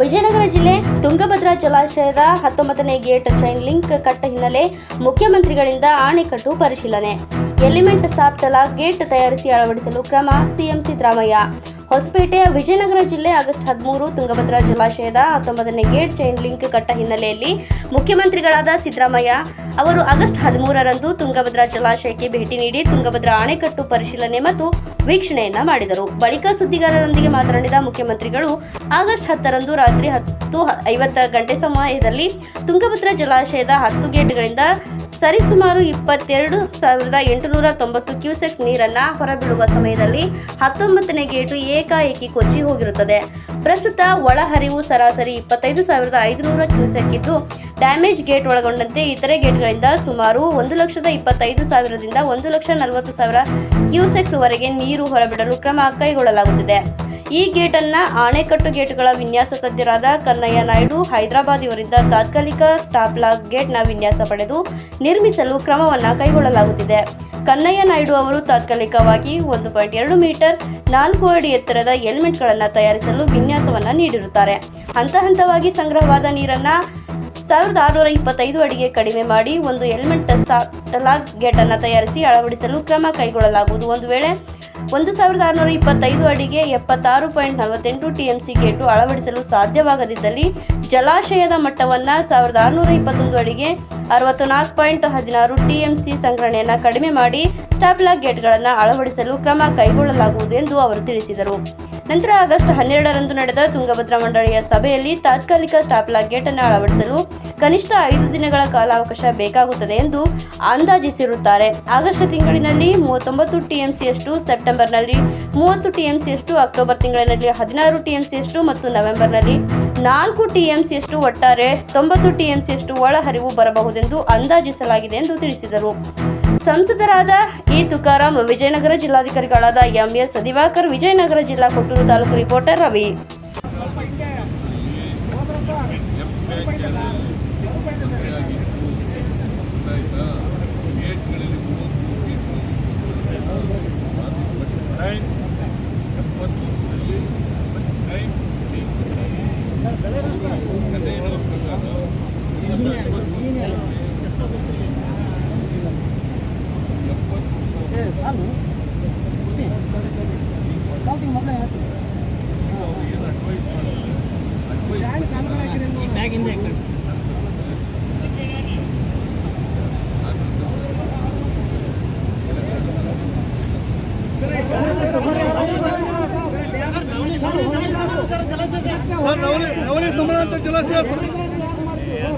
ವಿಜಯನಗರ ಜಿಲ್ಲೆ ತುಂಗಭದ್ರಾ ಜಲಾಶಯದ ಹತ್ತೊಂಬತ್ತನೇ ಗೇಟ್ ಚೈನ್ ಲಿಂಕ್ ಕಟ್ಟ ಹಿನ್ನೆಲೆ ಮುಖ್ಯಮಂತ್ರಿಗಳಿಂದ ಆಣೆಕಟ್ಟು ಪರಿಶೀಲನೆ. ಎಲಿಮೆಂಟ್ ಸಾಫ್ಟಲ ಗೇಟ್ ತಯಾರಿಸಿ ಅಳವಡಿಸಲು ಕ್ರಮ ಸಿಎಂ ಸಿದ್ದರಾಮಯ್ಯ ಹೊಸಪೇಟೆ ವಿಜಯನಗರ ಜಿಲ್ಲೆ ಆಗಸ್ಟ್ ಹದಿಮೂರು ತುಂಗಭದ್ರಾ ಜಲಾಶಯದ ಹತ್ತೊಂಬತ್ತನೇ ಗೇಟ್ ಚೈನ್ ಲಿಂಕ್ ಕಟ್ಟ ಹಿನ್ನೆಲೆಯಲ್ಲಿ ಮುಖ್ಯಮಂತ್ರಿಗಳಾದ ಸಿದ್ದರಾಮಯ್ಯ ಅವರು ಆಗಸ್ಟ್ ಹದಿಮೂರರಂದು ತುಂಗಭದ್ರಾ ಜಲಾಶಯಕ್ಕೆ ಭೇಟಿ ನೀಡಿ ತುಂಗಭದ್ರಾ ಅಣೆಕಟ್ಟು ಪರಿಶೀಲನೆ ಮತ್ತು ವೀಕ್ಷಣೆಯನ್ನ ಮಾಡಿದರು. ಬಳಿಕ ಸುದ್ದಿಗಾರರೊಂದಿಗೆ ಮಾತನಾಡಿದ ಮುಖ್ಯಮಂತ್ರಿಗಳು, ಆಗಸ್ಟ್ ಹತ್ತರಂದು ರಾತ್ರಿ ಹತ್ತು ಐವತ್ತ ಗಂಟೆ ಸಮಯದಲ್ಲಿ ತುಂಗಭದ್ರಾ ಜಲಾಶಯದ ಹತ್ತು ಗೇಟ್ಗಳಿಂದ ಸರಿಸುಮಾರು ಇಪ್ಪತ್ತೆರಡು ಸಾವಿರದ ಎಂಟುನೂರ ತೊಂಬತ್ತು ಕ್ಯೂಸೆಕ್ಸ್ ನೀರನ್ನು ಹೊರಬಿಡುವ ಸಮಯದಲ್ಲಿ ಹತ್ತೊಂಬತ್ತನೇ ಗೇಟು ಏಕಾಏಕಿ ಕೊಚ್ಚಿ ಹೋಗಿರುತ್ತದೆ. ಪ್ರಸ್ತುತ ಒಳಹರಿವು ಸರಾಸರಿ ಇಪ್ಪತ್ತೈದು ಸಾವಿರದ ಐದುನೂರ ಕ್ಯೂಸೆಕ್ ಇದ್ದು, ಡ್ಯಾಮೇಜ್ ಗೇಟ್ ಒಳಗೊಂಡಂತೆ ಇತರೆ ಗೇಟ್ಗಳಿಂದ ಸುಮಾರು ಒಂದು ಲಕ್ಷದ ಇಪ್ಪತ್ತೈದು ಸಾವಿರದಿಂದ ಒಂದು ಲಕ್ಷ ನಲವತ್ತು ಸಾವಿರ ಕ್ಯೂಸೆಕ್ಸ್ವರೆಗೆ ನೀರು ಹೊರಬಿಡಲು ಕ್ರಮ ಕೈಗೊಳ್ಳಲಾಗುತ್ತಿದೆ. ಈ ಗೇಟನ್ನು ಆಣೆಕಟ್ಟು ಗೇಟ್ಗಳ ವಿನ್ಯಾಸ ತಜ್ಞರಾದ ಕನ್ನಯ್ಯ ನಾಯ್ಡು, ಹೈದರಾಬಾದ್ ಇವರಿಂದ ತಾತ್ಕಾಲಿಕ ಸ್ಟಾಪ್ ಲಾಕ್ ಗೇಟ್ನ ವಿನ್ಯಾಸ ಪಡೆದು ನಿರ್ಮಿಸಲು ಕ್ರಮವನ್ನ ಕೈಗೊಳ್ಳಲಾಗುತ್ತಿದೆ. ಕನ್ನಯ್ಯ ನಾಯ್ಡು ಅವರು ತಾತ್ಕಾಲಿಕವಾಗಿ ಒಂದು ಪಾಯಿಂಟ್ ಎರಡು ಮೀಟರ್ ನಾಲ್ಕು ಅಡಿ ಎತ್ತರದ ಎಲ್ಮೆಟ್ಗಳನ್ನು ತಯಾರಿಸಲು ವಿನ್ಯಾಸವನ್ನ ನೀಡಿರುತ್ತಾರೆ. ಹಂತ ಹಂತವಾಗಿ ಸಂಗ್ರಹವಾದ ನೀರನ್ನ ಸಾವಿರದ ಆರುನೂರ ಇಪ್ಪತ್ತೈದು ಅಡಿಗೆ ಕಡಿಮೆ ಮಾಡಿ ಒಂದು ಹೆಲ್ಮೆಟ್ ಸಾಟಲಾಗ್ ಗೇಟ್ ಅನ್ನು ತಯಾರಿಸಿ ಅಳವಡಿಸಲು ಕ್ರಮ ಕೈಗೊಳ್ಳಲಾಗುವುದು. ಒಂದು ವೇಳೆ ಒಂದು ಸಾವಿರದ ಆರುನೂರ ಇಪ್ಪತ್ತೈದು ಅಡಿಗೆ ಎಪ್ಪತ್ತಾರು ಪಾಯಿಂಟ್ ನಲವತ್ತೆಂಟು ಟಿಎಂಸಿ ಗೇಟು ಅಳವಡಿಸಲು ಸಾಧ್ಯವಾಗದಿದ್ದಲ್ಲಿ ಜಲಾಶಯದ ಮಟ್ಟವನ್ನು ಸಾವಿರದ ಆರುನೂರ ಇಪ್ಪತ್ತೊಂದು ಅಡಿಗೆ ಅರವತ್ತು ನಾಲ್ಕು ಪಾಯಿಂಟ್ ಹದಿನಾರು ಟಿಎಂಸಿ ಸಂಗ್ರಹಣೆಯನ್ನು ಕಡಿಮೆ ಮಾಡಿ ಸ್ಟಾಪ್ಲಾಗ್ ಗೇಟ್ಗಳನ್ನು ಅಳವಡಿಸಲು ಕ್ರಮ ಕೈಗೊಳ್ಳಲಾಗುವುದು ಎಂದು ಅವರು ತಿಳಿಸಿದರು. ನಂತರ ಆಗಸ್ಟ್ ಹನ್ನೆರಡರಂದು ನಡೆದ ತುಂಗಭದ್ರಾ ಮಂಡಳಿಯ ಸಭೆಯಲ್ಲಿ ತಾತ್ಕಾಲಿಕ ಸ್ಟಾಪ್ಲಾಗ್ ಗೇಟ್ ಅನ್ನು ಅಳವಡಿಸಲು ಕನಿಷ್ಠ ಐದು ದಿನಗಳ ಕಾಲಾವಕಾಶ ಬೇಕಾಗುತ್ತದೆ ಎಂದು ಅಂದಾಜಿಸಿರುತ್ತಾರೆ. ಆಗಸ್ಟ್ ತಿಂಗಳಿನಲ್ಲಿ ಮೂವತ್ತೊಂಬತ್ತು ಟಿಎಂಸಿಯಷ್ಟು, ಸೆಪ್ಟೆಂಬರ್ನಲ್ಲಿ ಮೂವತ್ತು ಟಿಎಂಸಿಯಷ್ಟು, ಅಕ್ಟೋಬರ್ ತಿಂಗಳಿನಲ್ಲಿ ಹದಿನಾರು ಟಿಎಂಸಿಯಷ್ಟು ಮತ್ತು ನವೆಂಬರ್ನಲ್ಲಿ ನಾಲ್ಕು ಟಿಎಂಸಿಯಷ್ಟು ಒಟ್ಟಾರೆ ತೊಂಬತ್ತು ಟಿಎಂಸಿಯಷ್ಟು ಒಳಹರಿವು ಬರಬಹುದೆಂದು ಅಂದಾಜಿಸಲಾಗಿದೆ ಎಂದು ತಿಳಿಸಿದರು. ಸಂಸದರಾದ ಇ ತುಕಾರಾಂ ವಿಜಯನಗರ ಜಿಲ್ಲಾಧಿಕಾರಿಗಳಾದ ಎಂಎಸ್ ದಿವಾಕರ್ ವಿಜಯನಗರ ಜಿಲ್ಲಾ ಕೊಟ್ಟೂರು ತಾಲೂಕು ರಿಪೋರ್ಟರ್ ರವಿ. ಜಲಾಶಯ ಸರ್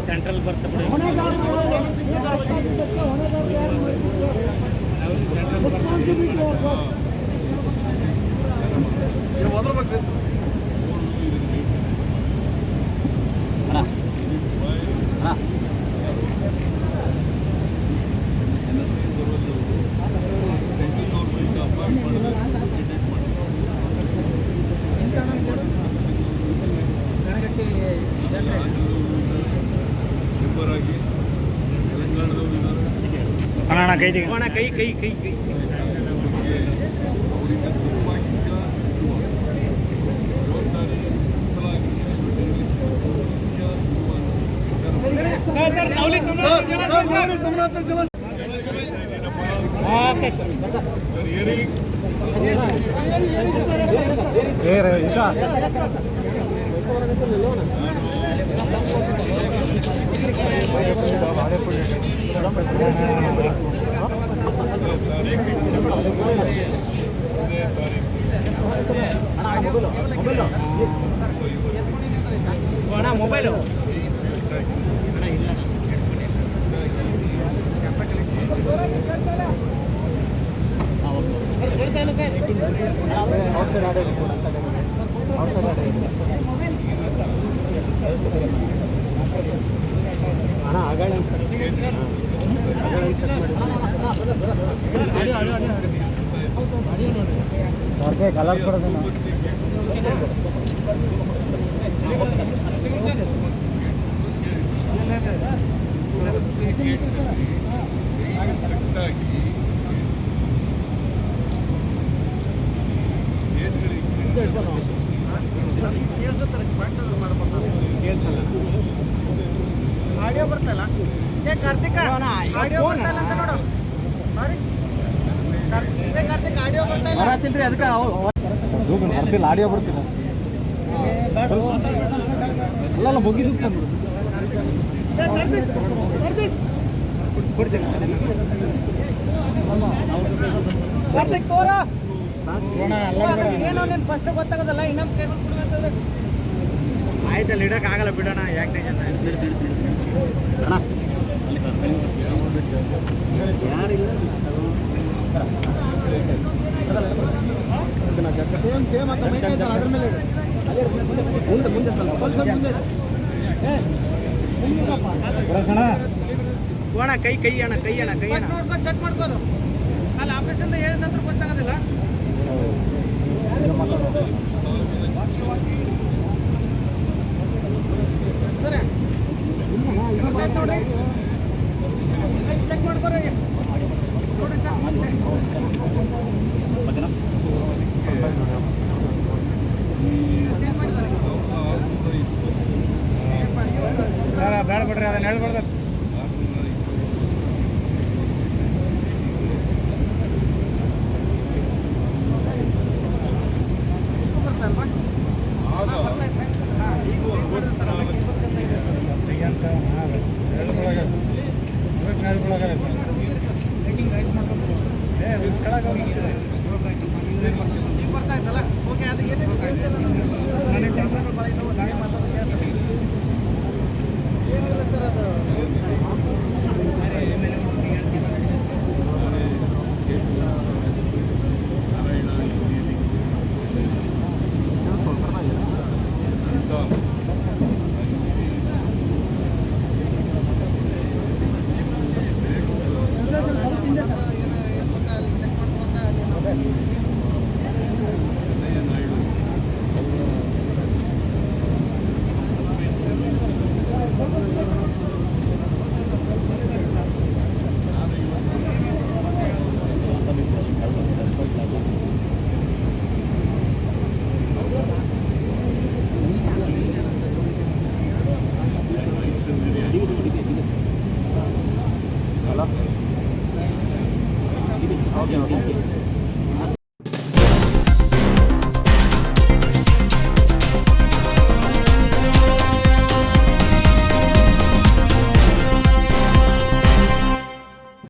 ಸೆಂಟ್ರಲ್ ಬರ್ತ ನೀವು ಒದರ್ಬೇಕ್ರಿ ಸರ್ ಮೆಂಬರಾಗಿ ಇದ್ದಾರೆ ಅಣ್ಣ ಕೈ ತೆಗಿ. ಅಣ್ಣ ಕೈ ಕೈ ಕೈ ಕೈ ಅವರಿಗೆ ತುಂಬ ಈಗ ಜವಾಬ್ದಾರಿ ಕಲರ್ ಕೊಡೋದು ಏನ್ಗಳಿಗೆ ಏ ಕಾರ್ತಿಕ ಆಡಿಯೋ ಬರ್ತಲ್ಲ ಅಂತ ನೋಡು. ಸಾರಿ ಕಾರ್ತಿಕ್ ಆಡಿಯೋ ಬರ್ತಾ ಇಲ್ಲ. ಬರತ್ತಿಲ್ರಿ ಅದಕ್ಕೆ ಬರ್ತಿಲ್ಲ ಆಡಿಯೋ ಬರ್ತಿಲ್ಲ. ಅಲ್ಲ ಮುಗಿದು ಏ, ಕಾರ್ತಿಕ್ ಕಾರ್ತಿಕ್. ಕಾರ್ತಿಕ್ ತೋರ. ಏನೋ ನೀನು ಫಸ್ಟ್ ಗೊತ್ತಾಗೋದಲ್ಲ ಇನ್ನೊಂದು ಕೇಬಲ್ ಕೊಡ್ಬೇಕಂದ್ರೆ ಆಯ್ತಲ್ಲ ಇಡಕ್ ಆಗಲ್ಲ ಬಿಡೋಣ ಯಾಕೆ ಟೆನ್ಷನ್ ಅಣ್ಣ ಅಣ್ಣ ಕೈ ಕೈ ಅಣ್ಣ ಕೈ ಅಣ್ಣ ಕೈ ನೋಡ್ಕೊಂಡು ಅಣ್ಣ. ನೋಡ್ಕೊ ಚೆಕ್ ಮಾಡ್ಕೋದು. ಅಲ್ಲಿ ಆಫೀಸಿಂದ ಹೇಳಿದ ನಂತರ ಗೊತ್ತಾಗೋದಿಲ್ಲ. ಚೆಕ್ ಮಾಡ್ಕೋರಿ. ನೋಡ್ರಿ ಸರ್. ಚೆಕ್ ಮಾಡಿದ್ದಾರೆ. ಬೇಡ ಬಿಡ್ರಿ ಅದನ್ನ ಹೇಳ್ಬಾರ್ದು. ಬರ್ತಾ ಇದ್ದಲ್ಲ ಓಕೆ ಅದಕ್ಕೆ Okay, okay.